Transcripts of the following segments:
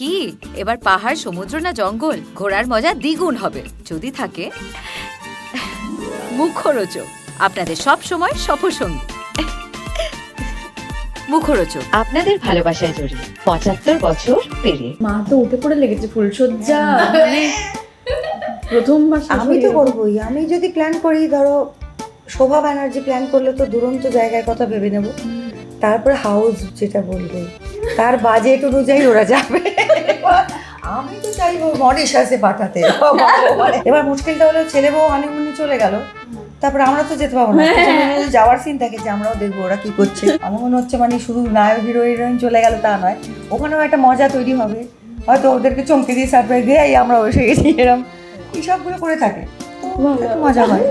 কি? এবার পাহাড় সমুদ্র না জঙ্গল? ঘোরার মজা দ্বিগুণ হবে। যদি থাকে মুখরোচক। আপনাদের সব সময় সফরসঙ্গী। মুখরোচক। আপনাদের ভালোবাসায় জড়িয়ে পঁচাত্তর বছর পেরিয়ে। মা তো উঠে পড়ে লেগেছে ফুলসজ্জা মানে প্রথমবার আমি তো করবোই। আমি যদি প্ল্যান করি ধরো শোভা ব্যানার্জি প্ল্যান করলে তো দুরন্ত জায়গার কথা ভেবে নেব। তারপরে হাউস যেটা বলবে। তার বাজেট অনুযায়ী ওরা যাবে। আমি তো চাইব মরিশাসে পাঠাতে। এবার মুশকিলটা হলো ছেলে বউ হানিমুনে চলে গেল। তারপরে আমরা তো যেতে পারব না। যাওয়ার সিন থাকে যে আমরাও দেখব ওরা কি করছে। আমার মনে হচ্ছে মানে শুধু নায়ক হিরো হিরোইন চলে গেল তা নয়। ওখানেও একটা মজা তৈরি হবে। হয়তো ওদেরকে চমকে দিয়ে সারপ্রাইজ দিয়ে এই আমরা বসে গেছি। এরকম এইসবগুলো করে থাকে। মজা হয়।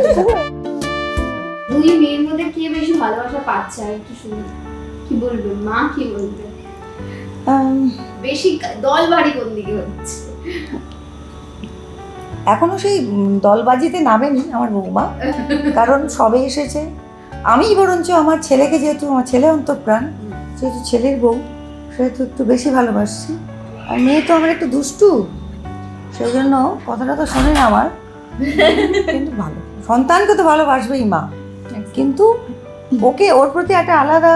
দুই মেয়ের মধ্যে কে বেশি ভালোবাসা পাচ্ছে? আর একটু শুনি কি বলবে মা কি বলবে আম, বেশি দল বাড়ি কোন দিকে হচ্ছে? এখনও সেই দলবাজিতে নামেনি আমার বৌমা কারণ সবে এসেছে। আমি বরঞ্চ আমার ছেলেকে যেহেতু আমার ছেলে অন্তঃপ্রাণ যেহেতু ছেলের বউ সেহেতু একটু বেশি ভালোবাসছি। আর মেয়ে তো আমার একটু দুষ্টু সেই জন্য কথাটা তো শোনে না আমার। কিন্তু ভালো সন্তানকে তো ভালোবাসবেই মা। কিন্তু ওকে ওর প্রতি একটা আলাদা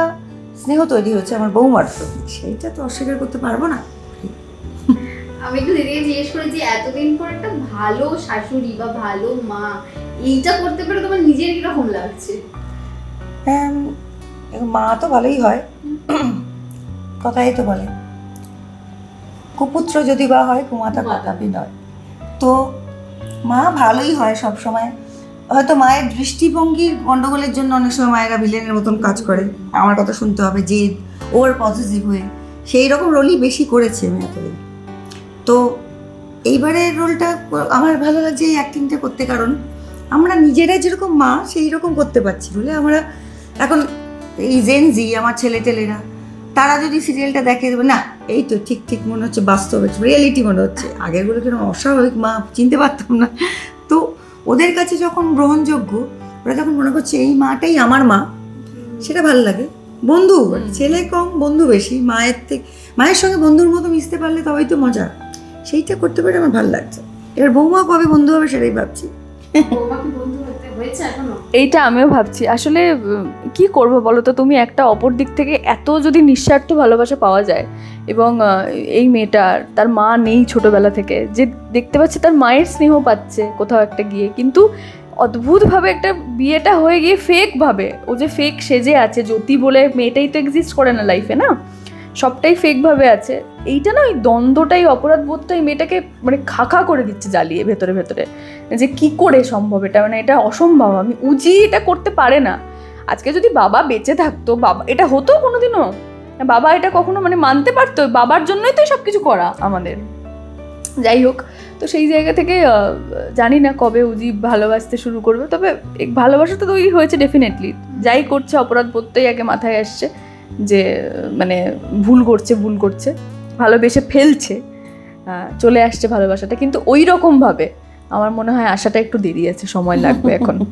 স্নেহ তৈরি হচ্ছে আমার বৌমার প্রতি। সেইটা তো অস্বীকার করতে পারব না। আমি একটু দিদিকে জিজ্ঞেস করি যে এতদিন পর একটা ভালো শাশুড়ি বা ভালো মা এইটা করতে পারে তোমার নিজের কীরকম লাগছে? হ্যাঁ মা তো ভালোই হয়। কথাই তো বলে। কুপুত্র যদি বা হয় কুমাতা কদাপি নয়। তো মা ভালোই হয় সব সময় হয়তো মায়ের দৃষ্টিভঙ্গির গন্ডগোলের জন্য অনেক সময় মায়েরা ভিলেনের মতন কাজ করে। আমার কথা শুনতে হবে যে ওর পজিটিভ হয়ে। সেই রকম রোলই বেশি করেছে আমি এতদিন। তো এইবারের রোলটা আমার ভালো লাগছে এই অ্যাক্টিংটা করতে, কারণ আমরা নিজেরা যেরকম মা, সেই রকম করতে পারছি। বলে আমরা এখন এই জেনজি আমার ছেলে টেলেরা তারা যদি সিরিয়ালটা দেখে দেবে না, এই তো ঠিক ঠিক মনে হচ্ছে বাস্তব রিয়েলিটি মনে হচ্ছে। আগেরগুলো কীরকম অস্বাভাবিক মা, চিনতে পারতাম না। তো ওদের কাছে যখন গ্রহণযোগ্য ওরা যখন মনে করছে এই মাটাই আমার মা। সেটা ভালো লাগে। বন্ধু ছেলে কম বন্ধু বেশি। মায়ের থেকে মায়ের সঙ্গে বন্ধুর মতো মিশতে পারলে তবেই তো মজা। সেইটা করতে পারে আমার ভালো লাগছে। এবার বৌমা কবে বন্ধু হবে সেটাই ভাবছি। এইটা আমিও ভাবছি। আসলে কি করব বলো তো? তুমি একটা অপর দিক থেকে এত যদি নিঃস্বার্থ ভালোবাসা পাওয়া যায় এবং এই মেয়েটার তার মা নেই ছোটবেলা থেকে, যে দেখতে পাচ্ছে তার মায়ের স্নেহ পাচ্ছে কোথাও একটা গিয়ে, কিন্তু অদ্ভুতভাবে একটা বিয়েটা হয়ে গিয়ে ফেক ভাবে, ও যে ফেক সেজে আছে, জ্যোতি বলে মেয়েটাই তো এক্সিস্ট করে না লাইফে না? সবটাই ফেক ভাবে আছে। এইটা না ওই দ্বন্দ্বটাই, অপরাধ বোধটাই মেয়েটাকে মানে খাখা করে দিচ্ছে জ্বালিয়ে ভেতরে ভেতরে। যে কি করে সম্ভব এটা? মানে এটা অসম্ভব। আমি উজি এটা করতে পারে না। আজকে যদি বাবা বেঁচে থাকতো, বাবা, এটা হতো কোনোদিনও? বাবা এটা কখনো মানে মানতে পারতো? বাবার জন্যই তো সব কিছু করা আমাদের। যাই হোক, তো সেই জায়গা থেকে জানি না কবে উজি ভালোবাসতে শুরু করবে। তবে ভালোবাসা তো তৈরি হয়েছে ডেফিনেটলি যাই করছে, অপরাধ বোধটাই আগে মাথায় আসছে। যে মানে ভুল করছে ভুল করছে ভালোবেসে ফেলছে চলে আসছে ভালোবাসাটা। কিন্তু ওই রকমভাবে আমার মনে হয় আশাটা একটু দেরি আছে সময় লাগবে এখন।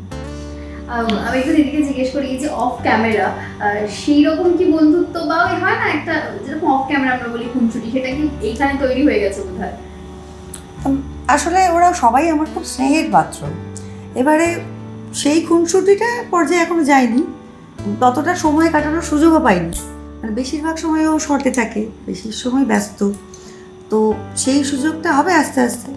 আমি একটু দিদিকে জিজ্ঞেস করি যে অফ ক্যামেরা সেই রকম কি বন্ধুত্ব বা ওই হয় না একটা যেরকম অফ ক্যামেরা আমরা বলি খুনছুটি সেটা কি এইখানে তৈরি হয়ে গেছে বোধহয়? আসলে ওরা সবাই আমার খুব স্নেহের পাত্র। এবারে সেই খুনসুটিটা পর্যায়ে এখনও যায়নি। ততটা সময় কাটানোর সুযোগও পাইনি। মানে বেশিরভাগ সময় ও শর্টে থাকে বেশি সময় ব্যস্ত। তো সেই সুযোগটা হবে আস্তে আস্তে।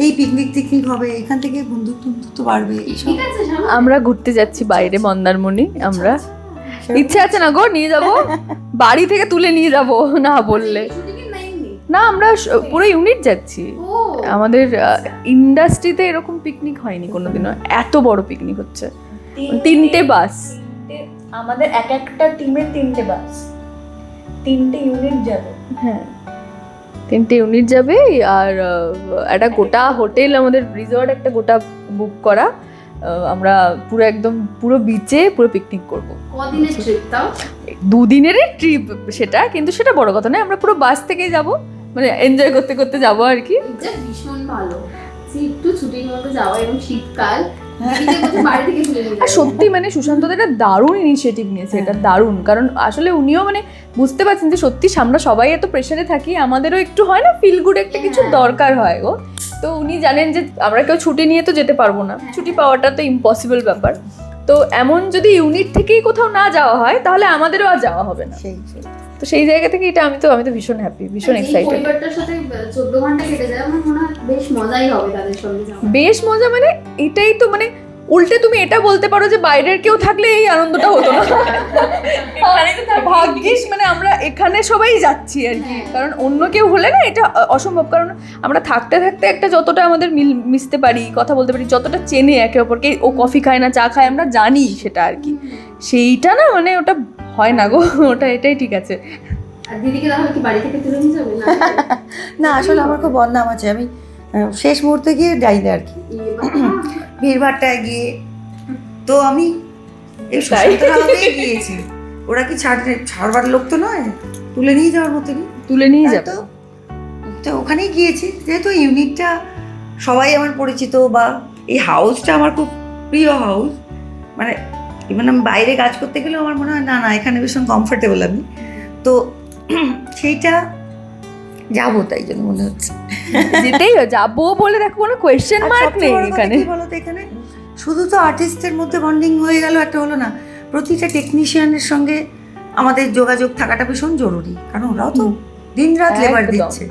এই পিকনিক টিকনিক হবে এখান থেকে বন্ধুত্ব বন্ধুত্ব বাড়বে এইসব ঠিক আছে আমরা ঘুরতে যাচ্ছি বাইরে মন্দারমণি আমরা। সেরকম- ইচ্ছে আছে না গো নিয়ে যাব? বাড়ি থেকে তুলে নিয়ে যাব না বললে। না আমরা পুরো ইউনিট যাচ্ছি। ও। আমাদের ইন্ডাস্ট্রিতে এরকম পিকনিক হয়নি কোনোদিনও। এত বড় পিকনিক হচ্ছে। তিনটে বাস আমাদের এক একটা টিমের তিনটে বাস তিনটে ইউনিট যাবে। হ্যাঁ। তিনটে ইউনিট যাবে আর একটা গোটা হোটেল আমাদের রিসর্ট একটা গোটা বুক করা। আমরা পুরো একদম পুরো বিচে পুরো পিকনিক করব। কদিনের ট্রিপ তাও? দুদিনেরই ট্রিপ সেটা কিন্তু সেটা বড় কথা নয় আমরা পুরো বাস থেকেই যাব। মানে এনজয় করতে করতে যাব আর কি। এটা ভীষণ ভালো। একটু ছুটির মধ্যে যাওয়া এবং শীতকাল আর সত্যি মানে সুশান্ত একটা দারুণ ইনিশিয়েটিভ নিয়েছে এটা দারুণ। কারণ আসলে উনিও মানে বুঝতে পারছেন যে সত্যি আমরা সবাই এত প্রেশারে থাকি আমাদেরও একটু হয় না ফিল গুড একটা কিছু হ্যাঁ। দরকার হয় গো। তো উনি জানেন যে আমরা কেউ ছুটি নিয়ে তো যেতে পারব না ছুটি পাওয়াটা তো ইম্পসিবল ব্যাপার। তো এমন যদি ইউনিট থেকেই কোথাও না যাওয়া হয় তাহলে আমাদেরও আর যাওয়া হবে না। সেই সেই। তো সেই জায়গা থেকে এটা আমি তো আমি তো ভীষণ হ্যাপি ভীষণ এক্সাইটেড পরিবারটার সাথে চোদ্দ ঘণ্টা কেটে যায় আমার মনে হয় বেশ মজাই হবে তাদের সঙ্গে বেশ মজা মানে এটাই তো মানে উল্টে তুমি এটা বলতে পারো যে বাইরের কেউ থাকলে এই আনন্দটা হতো না। ভাগ্যিস মানে আমরা এখানে সবাই যাচ্ছি আর কি। কারণ অন্য কেউ হলে না এটা অসম্ভব। কারণ আমরা থাকতে থাকতে একটা যতটা আমাদের মিল মিশতে পারি কথা বলতে পারি যতটা চেনে একে অপরকে ও কফি খায় না চা খায় আমরা জানি সেটা আর কি। সেইটা না মানে ওটা হয় না গো ওটা এটাই ঠিক আছে। আর দিদিকে তাহলে কি বাড়ি থেকে তুলে নিয়ে যাবে না? না আসলে আমার খুব বদনাম আছে। আমি শেষ মুহূর্তে গিয়ে যাই না আর কি। বাবা, ভিড়ভাড়টায় গিয়ে তো আমি গিয়েছি। ওরা কি ছাড় ছাড়বার লোক তো নয়? তুলে নিয়ে যাওয়ার মতো কি? তুলে নিয়ে যাবে। তো। তো ওখানেই গিয়েছি। যেহেতু ইউনিটটা সবাই আমার পরিচিত বা এই হাউসটা আমার খুব প্রিয় হাউস মানে ইভেন আমি বাইরে কাজ করতে গেলেও আমার মনে হয় না না এখানে ভীষণ কমফোর্টেবল আমি। তো সেইটা যাব তাই জন্য মনে হচ্ছে। যেতেই যাব বলে দেখো কোনো কোয়েশ্চেন মার্ক নেই এখানে। কি বলতো এখানে? শুধু তো আর্টিস্টের মধ্যে বন্ডিং হয়ে গেল একটা হলো না প্রতিটা টেকনিশিয়ানের সঙ্গে আমাদের যোগাযোগ থাকাটা ভীষণ জরুরি। কারণ ওরাও তো দিন রাত লেবার দিচ্ছে।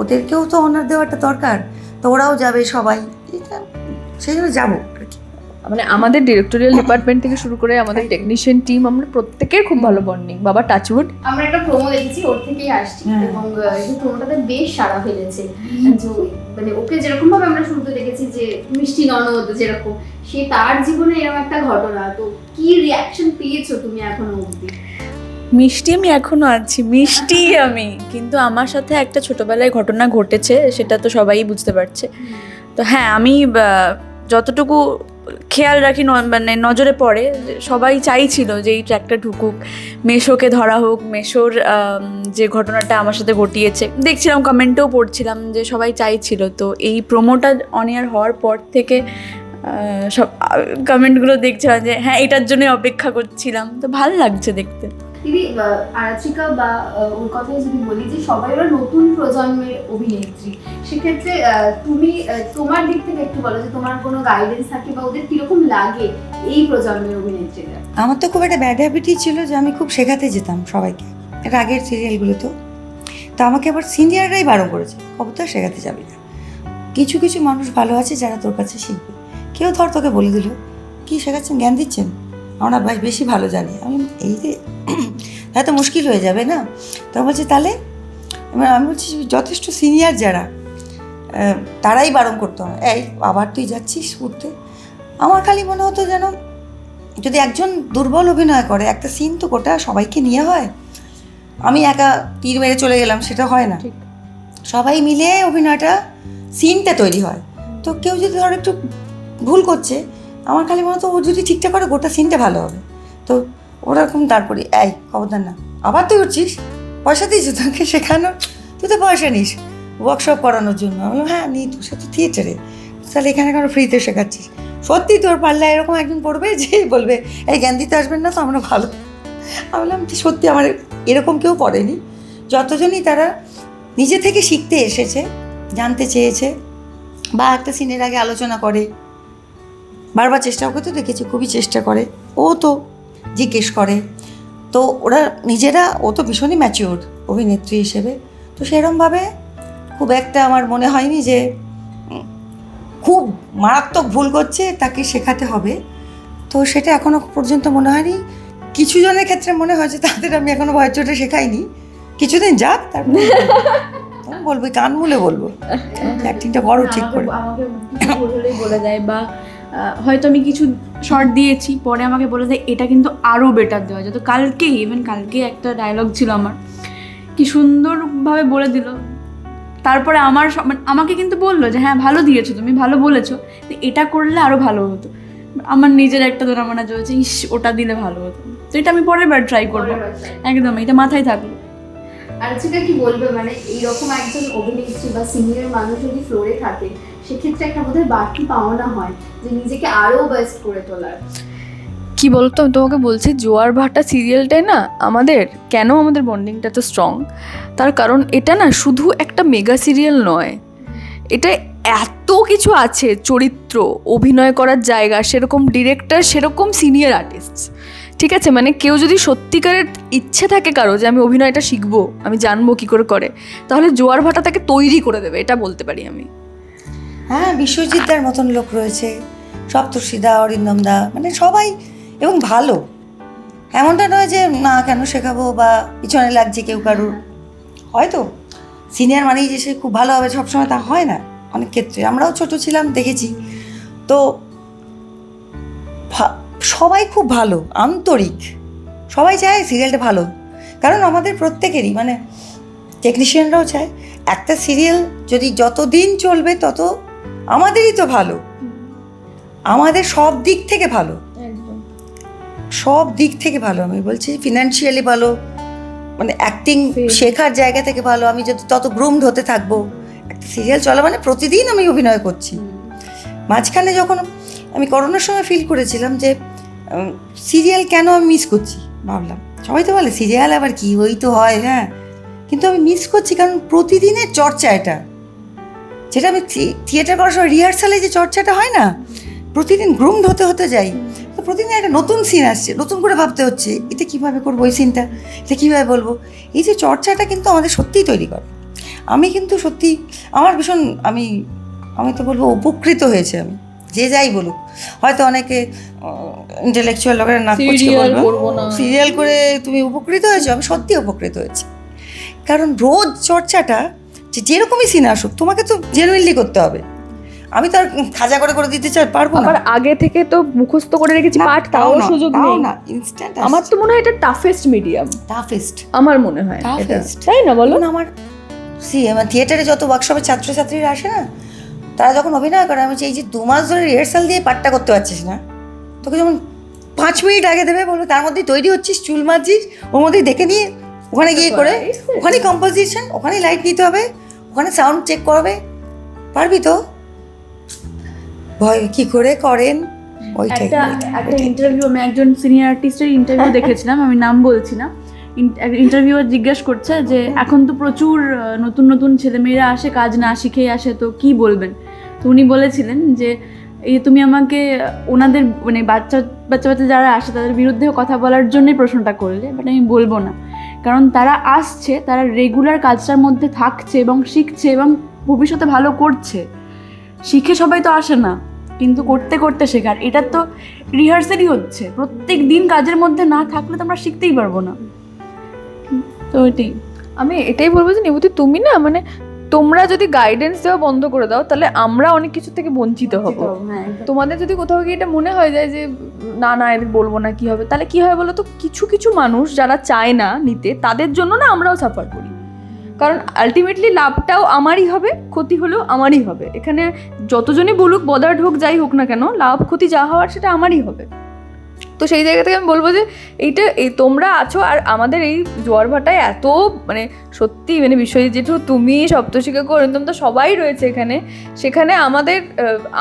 ওদেরকেও তো অনার দেওয়াটা দরকার। তো ওরাও যাবে সবাই। এটা সেই জন্য যাব। মানে আমাদের ডিরেক্টোরিয়াল ডিপার্টমেন্ট থেকে শুরু করে আমাদের টেকনিশিয়ান টিম আমরা প্রত্যেকের খুব ভালো বন্ডিং বাবা টাচউড। আমরা একটা প্রোমো দেখেছি ওর থেকেই আসছি। হ্যাঁ। এবং এই প্রোমোটাতে বেশ সাড়া ফেলেছে। যে মানে ওকে যেরকম ভাবে আমরা শুরুতে দেখেছি যে মিষ্টি ননদ যেরকম সে তার জীবনে এরকম একটা ঘটনা। তো কি রিয়াকশন পেয়েছ তুমি এখনও অবধি? মিষ্টি আমি এখনও আছি মিষ্টি আমি। কিন্তু আমার সাথে একটা ছোটবেলায় ঘটনা ঘটেছে সেটা তো সবাই বুঝতে পারছে। তো হ্যাঁ আমি যতটুকু খেয়াল রাখি মানে নজরে পড়ে সবাই চাইছিল যে এই ট্র্যাকটা ঢুকুক। মেশোকে ধরা হোক, মেশোর যে ঘটনাটা আমার সাথে ঘটিয়েছে। দেখছিলাম, কমেন্টেও পড়ছিলাম যে সবাই চাইছিল। তো এই প্রোমোটা অন এয়ার হওয়ার পর থেকে সব কমেন্টগুলো দেখছিলাম যে হ্যাঁ এটার জন্যই অপেক্ষা করছিলাম। তো ভালো লাগছে দেখতে। দিদি আরাত্রিকা বা ওর কথাই যদি বলি যে সবাই ওরা নতুন প্রজন্মের অভিনেত্রী, সেক্ষেত্রে তুমি তোমার দিক থেকে একটু বলো যে তোমার কোনো গাইডেন্স থাকে বা ওদের কীরকম লাগে এই প্রজন্মের অভিনেত্রীরা? আমার তো খুব একটা ব্যাড হ্যাবিটই ছিল যে আমি খুব শেখাতে যেতাম সবাইকে, এর আগের সিরিয়ালগুলো তো। তো আমাকে আবার সিনিয়ররাই বারণ করেছে খবরদার শেখাতে যাবি না। কিছু কিছু মানুষ ভালো আছে যারা তোর কাছে শিখবে। কেউ ধর তোকে বলে দিল, কি শেখাচ্ছেন? জ্ঞান দিচ্ছেন? আমরা বেশি ভালো জানি। আমি এই যে তাহলে তো মুশকিল হয়ে যাবে না? তো বলছে তাহলে এবার আমি বলছি যথেষ্ট সিনিয়র যারা তারাই বারণ করতো আমার এই আবার তুই যাচ্ছিস উঠতে আমার খালি মনে হতো যেন যদি একজন দুর্বল অভিনয় করে একটা সিন তো গোটা সবাইকে নিয়ে হয় আমি একা তীর মেরে চলে গেলাম সেটা হয় না। সবাই মিলে অভিনয়টা সিনটা তৈরি হয়। তো কেউ যদি ধর একটু ভুল করছে আমার খালি মনে হতো ও যদি ঠিকঠাক করে গোটা সিনটা ভালো হবে। তো ওরকম তারপরে, এই খবরদার না। আবার তুই উঠছিস পয়সা দিয়েছিস তোকে শেখানোর? তুই তো পয়সা নিস। ওয়ার্কশপ করানোর জন্য। আমি বললাম হ্যাঁ নি তোর সাথে থিয়েটারে তাহলে এখানে কেন ফ্রিতে শেখাচ্ছিস? সত্যি তোর পাল্লায় এরকম একদিন পড়বে যে বলবে, এই জ্ঞান দিতে আসবেন না তো, আমরা ভালো। আমি বললাম "যে সত্যি আমার এরকম কেউ পড়েনি যতজনই তারা নিজে থেকে শিখতে এসেছে, জানতে চেয়েছে, বা একটা সিনের আগে আলোচনা করে, বারবার চেষ্টা করতে দেখেছি, খুবই চেষ্টা করে। ও তো জিজ্ঞেস করে। তো ওরা নিজেরা ও তো ভীষণই ম্যাচিওর অভিনেত্রী হিসেবে। তো সেরমভাবে খুব একটা আমার মনে হয়নি যে খুব মারাত্মক ভুল করছে তাকে শেখাতে হবে। তো সেটা এখনও পর্যন্ত মনে হয়নি। কিছু জনের ক্ষেত্রে মনে হয় যে তাদের আমি এখনও ভয় চোটে শেখাইনি। কিছুদিন যাক তারপরে বলব। কান মুলে বলব। অ্যাক্টিংটা করো ঠিক করে। আমাকে বলে দেয় বা হয়তো আমি কিছু শর্ট দিয়েছি পরে আমাকে বলে দেয় এটা কিন্তু আরও বেটার দেওয়া যায় তো কালকে ইভেন কালকে একটা ডায়লগ ছিল আমার। কি সুন্দরভাবে বলে দিল। তারপরে আমার মানে আমাকে কিন্তু বলল যে হ্যাঁ ভালো দিয়েছ তুমি ভালো বলেছ তো এটা করলে আরও ভালো হতো। আমার নিজের একটা ধরা মনে চলছে ইস ওটা দিলে ভালো হতো। তো এটা আমি পরের বার ট্রাই করব। একদম এটা মাথায় থাকল। আর্চিকা কি বলবে? মানে এইরকম একজন অভিনেত্রী বা সিনিয়র মানুষ যদি ফ্লোরে থাকে সেক্ষেত্রে একটা বোধহয় বাড়তি পাওনা হয় যে নিজেকে আরও বেস্ট করে তোলার। কি বলতো? তোমাকে বলছি, জোয়ার ভাটা সিরিয়ালটাই না আমাদের, কেন আমাদের বন্ডিংটা তো স্ট্রং তার কারণ এটা না শুধু একটা মেগা সিরিয়াল নয়। এটা এত কিছু আছে, চরিত্র, অভিনয় করার জায়গা, সেরকম ডিরেক্টর সেরকম সিনিয়র আর্টিস্ট ঠিক আছে? মানে কেউ যদি সত্যিকারের ইচ্ছে থাকে কারও যে আমি অভিনয়টা শিখব, আমি জানব কী করে করে, তাহলে জোয়ার ভাটা তাকে তৈরি করে দেবে, এটা বলতে পারি আমি। হ্যাঁ বিশ্বজিৎদার মতন লোক রয়েছে। সপ্তর্ষিদা অরিন্দম দা মানে সবাই এবং ভালো। এমনটা নয় যে, না, কেন শেখাবো বা পিছনে লাগছে কেউ কারুর? হয়তো। সিনিয়র মানেই যে সে খুব ভালো হবে, সবসময় তা হয় না, অনেক ক্ষেত্রে। আমরাও ছোট ছিলাম, দেখেছি। তো সবাই খুব ভালো, আন্তরিক। সবাই চায় সিরিয়ালটা ভালো। কারণ আমাদের প্রত্যেকেরই মানে টেকনিশিয়ানরাও চায়। একটা সিরিয়াল যদি যত দিন চলবে, তত আমাদেরই তো ভালো। আমাদের সব দিক থেকে ভালো। সব দিক থেকে ভালো। আমি বলছি ফিনান্সিয়ালি ভালো মানে অ্যাক্টিং শেখার জায়গা থেকে ভালো। আমি যদি তত গ্রুমড হতে থাকব একটা সিরিয়াল চলা মানে প্রতিদিন আমি অভিনয় করছি। মাঝখানে যখন আমি করোনার সময় ফিল করেছিলাম যে সিরিয়াল কেন আমি মিস করছি? ভাবলাম সবাই তো বলে সিরিয়াল আবার কি? ওই তো হয় হ্যাঁ। কিন্তু আমি মিস করছি কারণ প্রতিদিনের চর্চা এটা। যেটা আমি থিয়েটার করার সময় রিহার্সালে যে চর্চাটা হয় না প্রতিদিন গ্রুমড হতে হতে যাই তো প্রতিদিন একটা নতুন সিন আসছে নতুন করে ভাবতে হচ্ছে এটা কীভাবে করব ওই সিনটা এটা কীভাবে বলব? এই যে চর্চাটা কিন্তু আমাদের সত্যিই তৈরি করে। আমি কিন্তু সত্যি আমার ভীষণ আমি আমি তো বলব উপকৃত হয়েছে আমি যে যাই বলুক। হয়তো অনেকে ইন্টেলেকচুয়াল লোকেরা না। সিরিয়াল করে তুমি উপকৃত হয়েছো আমি সত্যি উপকৃত হয়েছি। কারণ রোজ চর্চাটা যে যেরকমই সিন আসুক তোমাকে তো জেনুইনলি করতে হবে। আমি তো আর খাজা করে করে দিতে চাই পারব না। আবার আগে থেকে তো মুখস্থ করে রেখেছি পাঠ তাও সুযোগ নেই। না ইনস্ট্যান্ট আমার তো মনে হয় এটা টাফেস্ট মিডিয়াম টাফেস্ট আমার মনে হয় এটা। Toughest. তাই না বলো? আমার সি আমার থিয়েটারে যত ওয়ার্কশপে ছাত্রছাত্রীরা আসে না তারা যখন অভিনয় করে আমি এই যে দু মাস ধরে রিহার্সাল দিয়ে পাঠটা করতে পারছিস না তোকে যখন পাঁচ মিনিট আগে দেবে বলবে তার মধ্যেই তৈরি হচ্ছিস চুল মারছিস ওর মধ্যেই দেখে নিয়ে ওখানে গিয়ে করে ওখানেই কম্পোজিশন ওখানেই লাইট নিতে হবে ওখানে সাউন্ড চেক করবে। পারবি তো? ভয় কি করে করেন? ওইটাই একটা। ইন্টারভিউ আমি একজন সিনিয়র আর্টিস্টের ইন্টারভিউ দেখেছিলাম আমি নাম বলছি না ইন্টারভিউয়ার জিজ্ঞেস করছে যে এখন তো প্রচুর নতুন নতুন ছেলেমেয়েরা আসে কাজ না শিখেই আসে তো কি বলবেন? তো উনি বলেছিলেন যে এই তুমি আমাকে ওনাদের মানে বাচ্চা বাচ্চা বাচ্চা যারা আসে তাদের বিরুদ্ধে কথা বলার জন্যই প্রশ্নটা করলে বাট আমি বলব না। কারণ তারা আসছে, তারা রেগুলার কাজটার মধ্যে থাকছে এবং শিখছে এবং ভবিষ্যতে ভালো করছে। শিখে সবাই তো আসে না, কিন্তু করতে করতে শেখার এটার তো রিহার্সালই হচ্ছে। প্রত্যেক দিন কাজের মধ্যে না থাকলে তো আমরা শিখতেই পারব না। তো এটাই। আমি এটাই বলব যে নিবতি তুমি না মানে তোমরা যদি গাইডেন্স দেওয়া বন্ধ করে দাও তাহলে আমরা অনেক কিছু থেকে বঞ্চিত হব। হ্যাঁ তোমাদের যদি কোথাও গিয়ে এটা মনে হয় যায় যে না না এদের বলব না কি হবে? তাহলে কি হয় বলো তো? কিছু কিছু মানুষ যারা চায় না নিতে তাদের জন্য না আমরাও সাফার করি। কারণ আলটিমেটলি লাভটাও আমারই হবে ক্ষতি হলেও আমারই হবে। এখানে যতজনই বলুক বদার হোক যাই হোক না কেন লাভ ক্ষতি যা হওয়ার সেটা আমারই হবে। তো সেই জায়গা থেকে আমি বলব যে এইটা, এই তোমরা আছো আর আমাদের এই জোয়ার ভাটায় এত মানে সত্যি মানে বিশ্বজিৎ জেঠু তুমি সপ্তশিকা অরিন্দম তো সবাই রয়েছে এখানে, সেখানে আমাদের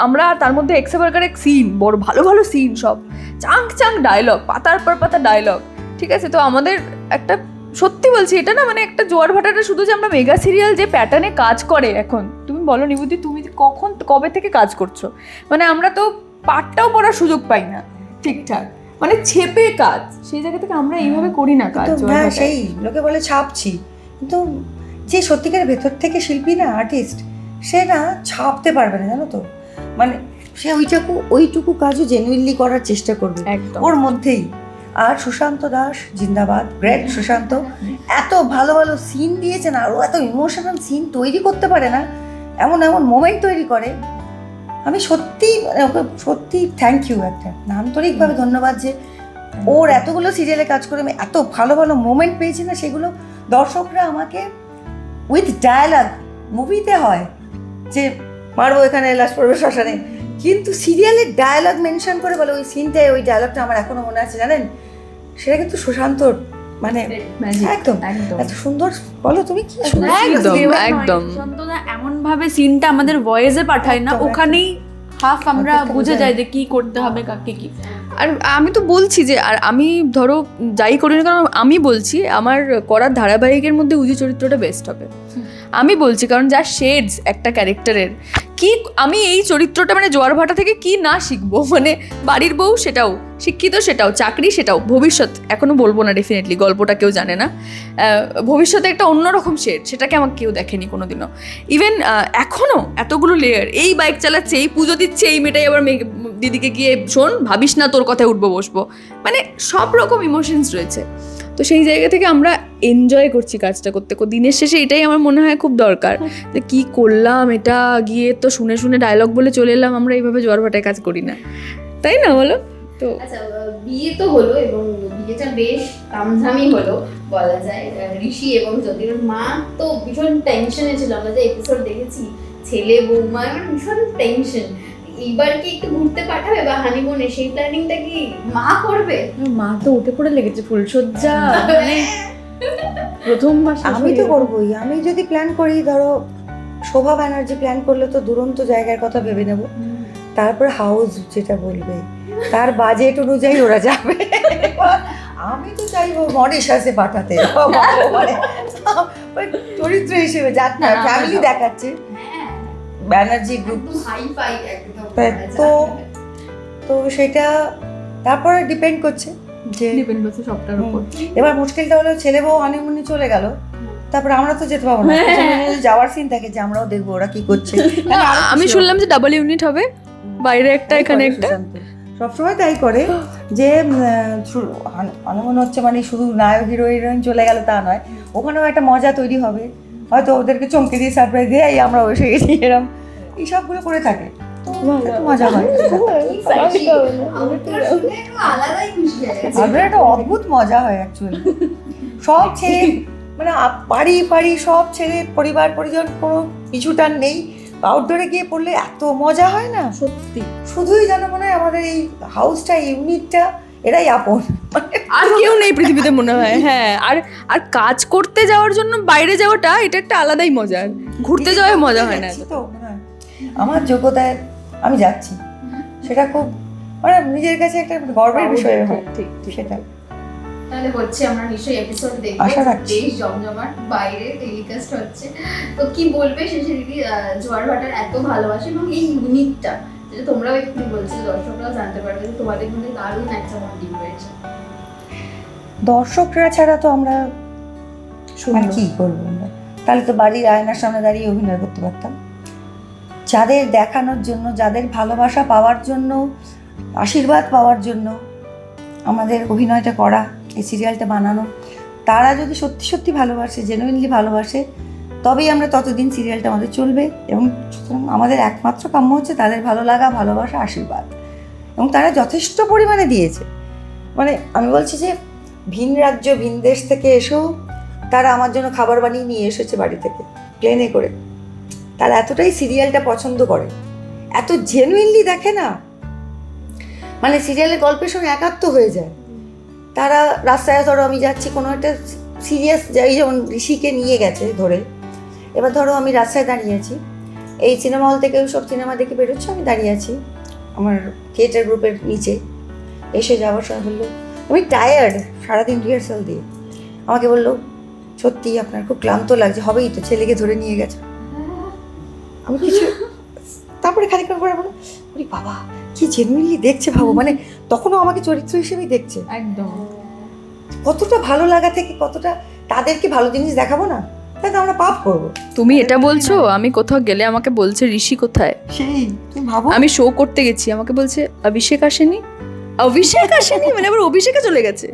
আমরা তার মধ্যে এক্সেবারকার এক সিন বড় ভালো ভালো সিন সব। চাঙ্ক চাঙ্ক ডায়লগ পাতার পর পাতা ডায়লগ ঠিক আছে? তো আমাদের একটা, সত্যি বলছি এটা না মানে একটা জোয়ার ভাটাটা শুধু যে আমরা মেগা সিরিয়াল যে প্যাটার্নে কাজ করে এখন। তুমি বলো নিবুদ্ধি তুমি কখন, কবে থেকে কাজ করছ? মানে আমরা তো পাঠটাও পড়ার সুযোগ পাই না, ঠিকঠাক। মানে ছেপে কাজ। সেই জায়গা থেকে আমরা এইভাবে করি না কাজ হ্যাঁ সেই লোকে বলে ছাপছি। কিন্তু যে সত্যিকার ভেতর থেকে শিল্পী না আর্টিস্ট সে না ছাপতে পারবে না জানো তো? মানে সে ওইটুকু ওইটুকু কাজও জেনুইনলি করার চেষ্টা করবে। ওর মধ্যেই। আর সুশান্ত দাস জিন্দাবাদ গ্রেট সুশান্ত। এত ভালো ভালো সিন দিয়েছে না আরও এত ইমোশনাল সিন তৈরি করতে পারে না এমন এমন মোমেন্ট তৈরি করে আমি সত্যি মানে ওকে সত্যি থ্যাংক ইউ একটা। আন্তরিকভাবে ধন্যবাদ যে ওর এতগুলো সিরিয়ালে কাজ করে আমি এত ভালো ভালো মোমেন্ট পেয়েছি না সেগুলো দর্শকরা আমাকে উইথ ডায়ালগ মুভিতে হয় যে মারবো এখানে লাশ পড়বে শ্মশানে। কিন্তু সিরিয়ালের ডায়ালগ মেনশন করে বলে ওই সিনটায় ওই ডায়ালগটা আমার এখনও মনে আছে জানেন? সেটা কিন্তু সুশান্তর মানে একদম। একদম। এত সুন্দর বলো তুমি কি একদম একদম এমন ভাবে সিনটা আমাদের ভয়েসে পাঠায় না। ওখানেই হাফ আমরা বুঝে বোঝা যাই যে কি করতে হবে কাকে কি। আর আমি তো বলছি যে আর আমি ধরো যাই করি না কারণ আমি বলছি আমার করার ধারাবাহিকের মধ্যে উজি চরিত্রটা বেস্ট হবে। আমি বলছি কারণ যা শেডস একটা ক্যারেক্টারের কি, আমি এই চরিত্রটা মানে জোয়ার ভাটা থেকে কি না শিখব? মানে বাড়ির বউ সেটাও, শিক্ষিত সেটাও, চাকরি সেটাও, ভবিষ্যৎ, এখনও বলব না ডেফিনেটলি গল্পটা কেউ জানে না। ভবিষ্যতে একটা অন্যরকম শেড সেটাকে আমাকে কেউ দেখেনি কোনোদিনও। ইভেন এখনও এতগুলো লেয়ার এই বাইক চালাচ্ছে, এই পুজো দিচ্ছে, এই মেয়েটাই আবার মেয়ে- দিদিকে গিয়ে শোন, ভাবিস না তোর কথায় উঠবো, বসবো। মানে সব রকম ইমোশনস রয়েছে। তো সেই জায়গা থেকে আমরা এনজয় করছি কাজটা করতে। দিনের শেষে এটাই আমার মনে হয় খুব দরকার যে কি করলাম, এটা গিয়ে তো শুনে শুনে ডায়লগ বলে চলে এলাম, আমরা এইভাবে জোয়ার ভাটায় কাজ করি না। তাই না বলো? তো আচ্ছা বিয়ে তো হলো এবং বিয়েটা বেশ তামঝামি হলো, বলা যায়। ঋষি এবং যদির মা তো ভীষণ টেনশনে ছিল। আমরা যে এপিসোড দেখেছি, ছেলে বৌমা ভীষণ টেনশন এইবার কি একটু ঘুরতে পাঠাবে বা হানিমুনে সেই প্ল্যানিংটা কি মা করবে? মা তো উঠে পড়ে লেগেছে ফুলসজ্জা মানে প্রথম মাস আমি তো করবোই। আমি যদি প্ল্যান করি ধরো শোভা ব্যানার্জি প্ল্যান করলে তো দুরন্ত জায়গার কথা ভেবে নেব। তারপর হাউস যেটা বলবে তার বাজেট অনুযায়ী ওরা যাবে। আমি তো চাইব মরিশাসে পাঠাতে। মানে ওই চরিত্র হিসেবে যাক না, ফ্যামিলি দেখাচ্ছে। হ্যাঁ ব্যানার্জি গ্রুপ ফাই একদম তা- তো- সেটা তারপরে ডিপেন্ড করছে যে ডিপেন্ড করছে সবটার উপর। এবার মুশকিলটা হলো ছেলে বউ হানিমুনে চলে গেল তারপরে আমরা তো যেতে পারব না। যাওয়ার সিন থাকে যে আমরাও দেখব ওরা কি করছে। আমি শুনলাম যে ডাবল ইউনিট হবে বাইরে একটা এখানে একটা। সবসময় তাই করে যে হানিমুন হচ্ছে মানে শুধু নায়ক হিরো হিরোইন চলে গেল তা নয় ওখানেও একটা মজা তৈরি হবে। হয়তো ওদেরকে চমকে দিয়ে সারপ্রাইজ দিয়ে এই আমরা বসে গেছি এরম এই সবগুলো করে থাকে মজা হয় একটু হয়ে আপনার অদ্ভুত মজা হয় অ্যাকচুয়ালি সব ছেড়ে মানে আপ- বাড়ি সব ছেড়ে পরিবার পরিজন কোনো পিছুটান নেই আউটডোরে গিয়ে পড়লে এত মজা হয় না সত্যি শুধুই যেন মনে হয় আমাদের এই হাউসটা ইউনিটটা এরাই আপন। আর কেউ নেই পৃথিবীতে মনে হয়। হ্যাঁ আর আর কাজ করতে যাওয়ার জন্য বাইরে যাওয়াটা এটা একটা আলাদাই মজার ঘুরতে যাওয়ায় মজা হয় না। তো? আমার যোগ্যতায় আমি যাচ্ছি। সেটা খুব মানে নিজের কাছে একটা গর্বের বিষয় হয়। ঠিক সেটা। তাহলে হচ্ছে আমরা নিশ্চয়ই এপিসোড দেখব। আশা রাখছি। বেশ জমজমাট বাইরে টেলিকাস্ট হচ্ছে। তো কি বলবে শেষে দিদি জোয়ার ভাটার এত ভালোবাসা এবং এই ইউনিটটা যেটা তোমরাও একটু বলছো দর্শকরাও জানতে পারবে যে তোমাদের মধ্যে দারুণ একটা বন্ডিং রয়েছে। দর্শকরা ছাড়া তো আমরা মানে কি করব আমরা? তাহলে তো বাড়ির আয়নার সামনে দাঁড়িয়ে অভিনয় করতে পারতাম। যাদের দেখানোর জন্য যাদের ভালোবাসা পাওয়ার জন্য আশীর্বাদ পাওয়ার জন্য আমাদের অভিনয়টা করা এই সিরিয়ালটা বানানো তারা যদি সত্যি সত্যি ভালোবাসে জেনুইনলি ভালোবাসে তবেই আমরা ততদিন সিরিয়ালটা আমাদের চলবে এবং সুতরাং আমাদের একমাত্র কাম্য হচ্ছে তাদের ভালো লাগা, ভালোবাসা, আশীর্বাদ। এবং তারা যথেষ্ট পরিমাণে দিয়েছে। মানে আমি বলছি যে, ভিন রাজ্য, ভিন দেশ থেকে এসেও তারা আমার জন্য খাবার বানিয়ে নিয়ে এসেছে বাড়ি থেকে প্লেনে করে। তারা এতটাই সিরিয়ালটা পছন্দ করে। এত জেনুইনলি দেখে না। মানে সিরিয়ালের গল্পের সঙ্গে একাত্ম হয়ে যায়। তারা রাস্তায় ধরো আমি যাচ্ছি, কোনো একটা সিরিয়াস যাই যেমন ঋষিকে নিয়ে গেছে ধরে এবার ধরো আমি রাস্তায় দাঁড়িয়ে আছি। এই সিনেমা হল থেকে সব সিনেমা দেখে বেরোচ্ছে আমি দাঁড়িয়ে আছি আমার থিয়েটার গ্রুপের নিচে। এসে যাওয়ার সময় বলল আমি টায়ার্ড সারাদিন রিহার্সাল দিয়ে। আমাকে বলল সত্যি আপনার খুব ক্লান্ত লাগছে হবেই তো ছেলেকে ধরে নিয়ে গেছে। আমি কিছু তারপরে খানিকক্ষণ পরে বলো ওরে বাবা কি জেনুইনলি দেখছে ভাবো? মানে তখনও আমাকে চরিত্র হিসেবেই দেখছে। একদম। কতটা ভালো লাগা থেকে কতটা তাদেরকে ভালো জিনিস দেখাবো না? তাই তো আমরা পাপ করব। তুমি এটা বলছো? আমি কোথাও গেলে আমাকে বলছে ঋষি কোথায়? সেই তুমি ভাবো। আমি শো করতে গেছি আমাকে বলছে অভিষেক আসেনি? অভিষেক আসেনি? মানে আবার অভিষেকে চলে গেছে?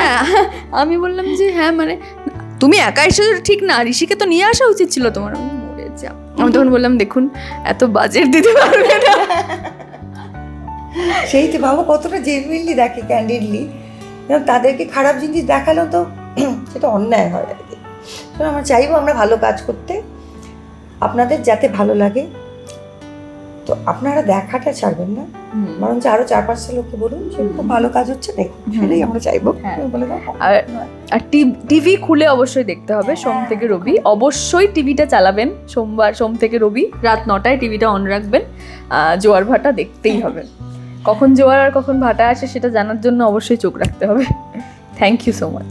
হ্যাঁ, আমি বললাম যে হ্যাঁ মানে তুমি একা এসেছ ঠিক না ঋষিকে তো নিয়ে আসা উচিত ছিল তোমার। আমি মরে যা আমি তখন বললাম দেখুন এত বাজেট দিতে পারবে না। সেই তো ভাবো কতটা জেনুইনলি দেখে ক্যান্ডিডলি তাদেরকে খারাপ জিনিস দেখাল তো সেটা অন্যায় হয় আর কি। তো আমরা চাইব আমরা ভালো কাজ করতে। আপনাদের যাতে ভালো লাগে। তো আপনারা দেখাটা ছাড়বেন না। বরঞ্চ আরও চার পাঁচটা লোককে বলুন যে খুব ভালো কাজ হচ্ছে দেখুন সেটাই আমরা চাইব। হ্যাঁ। বলে আর আর টিভি খুলে অবশ্যই দেখতে হবে সোম থেকে রবি। অবশ্যই টিভিটা চালাবেন সোমবার সোম থেকে রবি রাত নটায় টিভিটা অন রাখবেন। জোয়ার ভাটা দেখতেই হবে। কখন জোয়ার আর কখন ভাটা আসে সেটা জানার জন্য অবশ্যই চোখ রাখতে হবে। Thank you so much